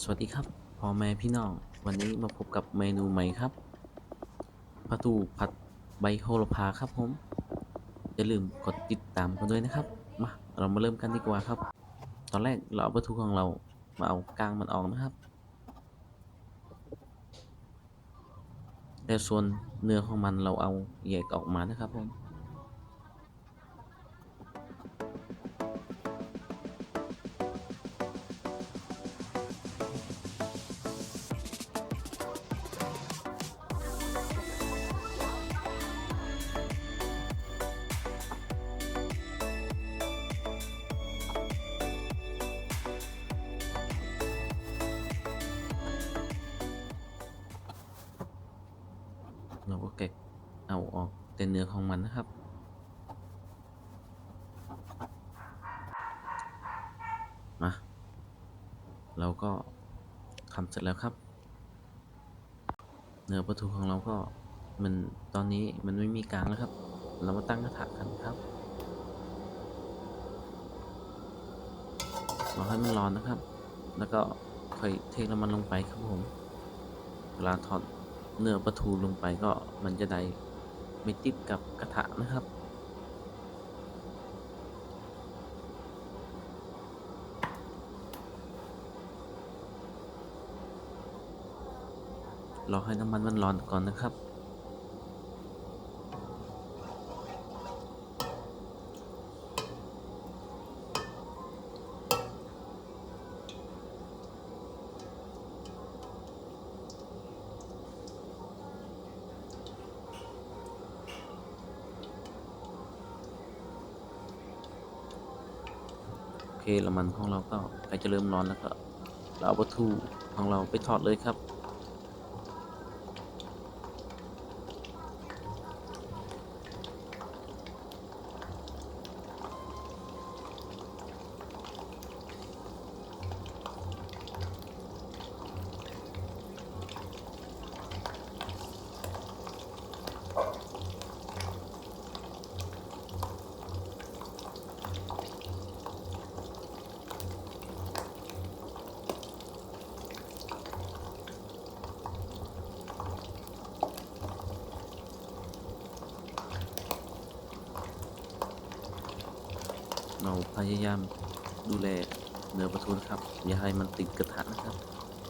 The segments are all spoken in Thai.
สวัสดีครับพ่อแม่พี่น้อง วันนี้มาพบกับเมนูใหม่ครับปลาทูผัดใบโหระพาครับผม อย่าลืมกดติดตามกันด้วยนะครับ มาเรามาเริ่มกันดีกว่าครับ ตอนแรกเราเอาปลาทูของเรามาเอากลางมันออกนะครับ แต่ส่วนเนื้อของมันเราเอาแยกออกมานะครับผม เก็เก็บเอาออกแต่เนื้อของมันนะครับ มา เราก็ทำเสร็จแล้วครับ เนื้อปลาทูของเราก็มันตอนนี้มันไม่มีกลางแล้วครับ เรามาตั้งกระทะกันครับราให้มันร้อนนะครับ แล้วก็ค่อยเทน้ำมันลงไปครับผมเวลาทอด เนื้อปลาทูลงไปก็มันจะได้ไม่ติดกับกระทะนะครับ รอให้น้ำมันมันร้อนก่อนนะครับ เคแล้วมันของเราก็ใกล้จะเริ่มร้อนแล้วก็เราเอาปลาทูของเราไปทอดเลยครับ พยายามดูแลเนื้อปลาทูนะครับ อย่าให้มันติดกระทะนะครับ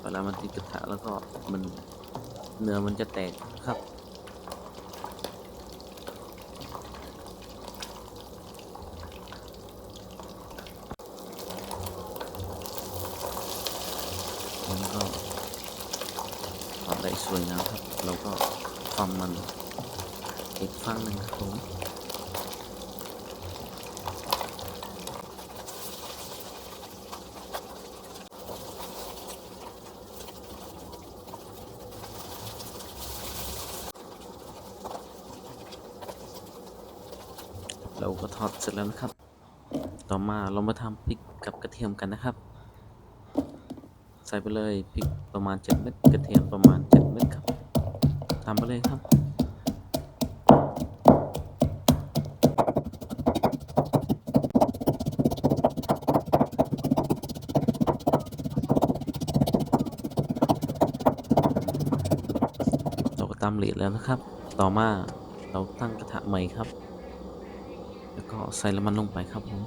เวลามันติดกระทะแล้วก็มันเนื้อมันจะแตกครับมันก็ทอดได้สวยงามครับเราก็ความมันอีกฝั่งหนึ่งครับผม เราก็ทอดเสร็จแล้วนะครับ ต่อมาเรามาทำพริกกับกระเทียมกันนะครับ ใส่ไปเลยพริกประมาณ 7 เม็ดกระเทียมประมาณ 7 เม็ดครับทำไปเลยครับเราก็ตำเอียดแล้วนะครับ ต่อมาเราตั้งกระทะใหม่ครับ แล้วก็ใส่น้ำมันลงไปครับผม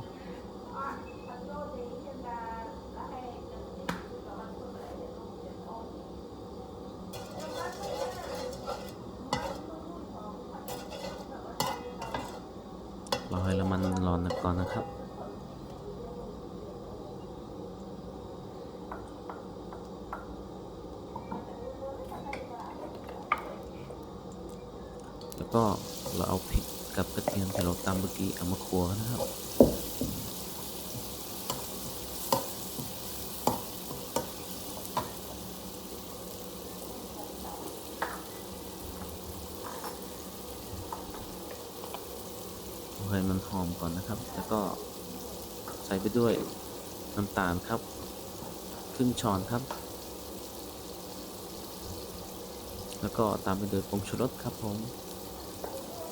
รอให้น้ำมันร้อนก่อนนะครับแล้วก็เราเอาพริก กับกระเทียมที่เราตำเมื่อกี้เอามาคั่วนะครับให้มันหอมก่อนนะครับ แล้วก็ใส่ไปด้วยน้ำตาลครับ ครึ่งช้อนครับ แล้วก็ตามไปด้วยผงชูรสครับผม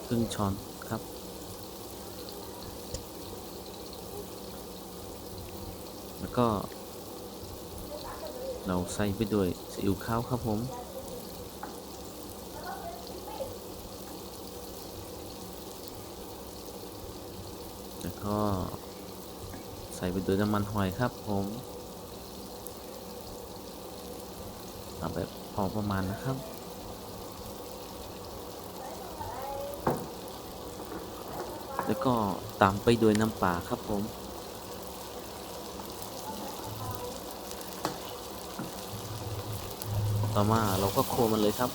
ครึ่งช้อน ครับ แล้วก็ เราใส่ไปด้วยซีอิ๊วขาวครับผม แล้วก็ใส่ไปด้วยน้ำมันหอยครับผมเอาแบบพอประมาณนะครับ แล้วก็ตามไปด้วยน้ำปลาครับผม ต่อมาเราก็โคมันเลยครับ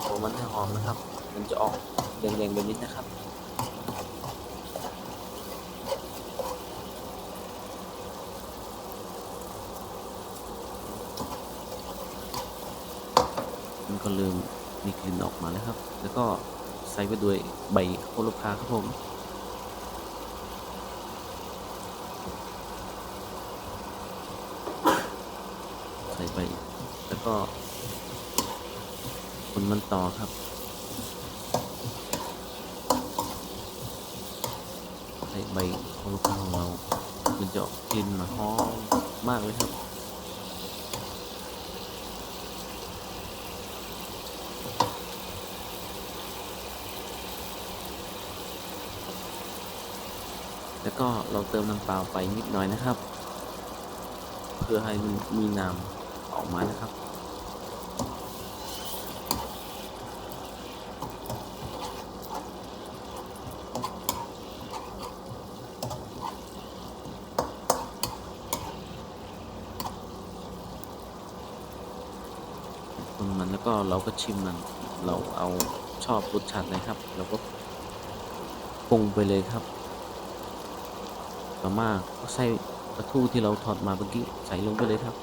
โคมันให้หอมนะครับ มันจะออกแดงๆแบบนี้นะครับันก็เริ่ม มีกลิ่นออกมาแล้วครับ แล้วก็ใส่ไปด้วยใบโหระพาครับผมใส่ไป แล้วก็คนมันต่อครับใส่ใบโหระพาของเรามันจะกกลิ่นมาหอมมากเลยครับ แล้วก็เราเติมน้ำเปล่าไปนิดหน่อยนะครับ เพื่อให้มันมีน้ำออกมานะครับ คนมันแล้วก็เราก็ชิมมัน เราเอาชอบรสชาติไหนครับ เราก็ปรุงไปเลยครับ ต่อมาก็ใส่ปลาทูที่เราทอดมาเมื่อกี้ใส่ลงไปเลยครับ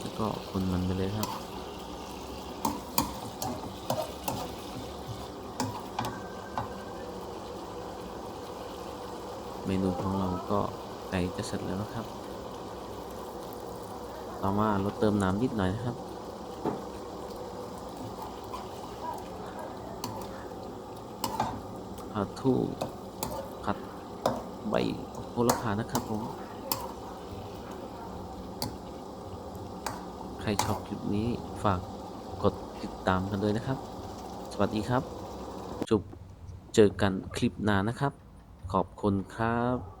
แล้วก็คนมันไปเลยครับเมนูของเราก็ไก่จะเสร็จแล้วนะครับ ต่อมาเราเติมน้ำนิดหน่อยนะครับ ปลา ทูผัดใบโหระพานะครับผม ใครชอบคลิปนี้ฝากกดติดตามกันเลยนะครับ สวัสดีครับจุบเจอกันคลิปหน้านะครับ ขอบคุณครับ